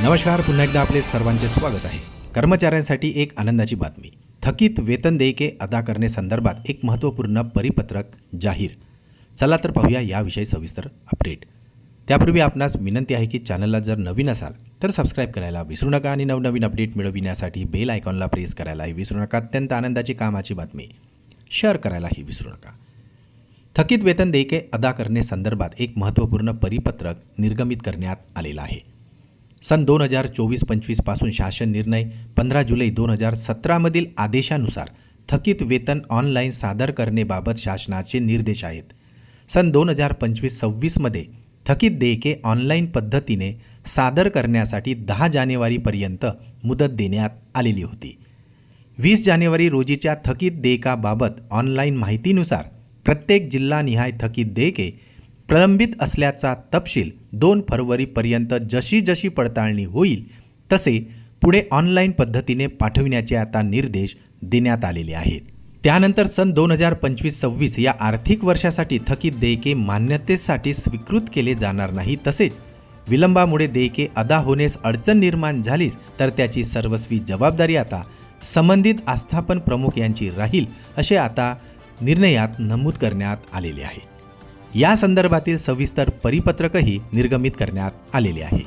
नमस्कार पुन्हा एकदा आपले सर्वांचे स्वागत आहे. कर्मचाऱ्यांसाठी एक आनंदाची बातमी. थकीत वेतन देयके अदा करण्यासंदर्भात एक महत्त्वपूर्ण परिपत्रक जाहीर. चला तर पाहूया याविषयी सविस्तर अपडेट त्यापूर्वी आपणास विनंती आहे की चॅनलला जर नवीन असाल तर सबस्क्राईब करायला विसरू नका आणि नवनवीन अपडेट मिळविण्यासाठी बेल आयकॉनला प्रेस करायलाही विसरू नका. अत्यंत आनंदाची कामाची बातमी. शेअर करायलाही विसरू नका. थकीत वेतन देयके अदा करण्यासंदर्भात एक महत्त्वपूर्ण परिपत्रक निर्गमित करण्यात आलेलं आहे. सन दोन हजार चोवीस पंचवीसपासून शासन निर्णय पंधरा जुलै दोन हजार सतरामधील आदेशानुसार थकीत वेतन ऑनलाईन सादर करणेबाबत शासनाचे निर्देश आहेत. सन दोन हजार पंचवीस सव्वीसमध्ये थकीत देयके ऑनलाईन पद्धतीने सादर करण्यासाठी दहा जानेवारीपर्यंत मुदत देण्यात आलेली होती. वीस जानेवारी रोजीच्या थकीत देयकाबाबत ऑनलाईन माहितीनुसार प्रत्येक जिल्हानिहाय थकीत देयके प्रलंबित असल्याचा तपशील दोन फरवरीपर्यंत जशी जशी पडताळणी होईल तसे पुढे ऑनलाईन पद्धतीने पाठविण्याचे आता निर्देश देण्यात आलेले आहेत. त्यानंतर सन दोन हजार पंचवीस सव्वीस या आर्थिक वर्षासाठी थकीत देयके मान्यतेसाठी स्वीकृत केले जाणार नाही तसेच विलंबामुळे देयके अदा होण्यास अडचण निर्माण झालीच तर त्याची सर्वस्वी जबाबदारी आता संबंधित आस्थापन प्रमुख यांची राहील असे आता निर्णयात नमूद करण्यात आलेले आहे. या संदर्भातील सविस्तर परिपत्रकही निर्गमित करण्यात आलेले आहे.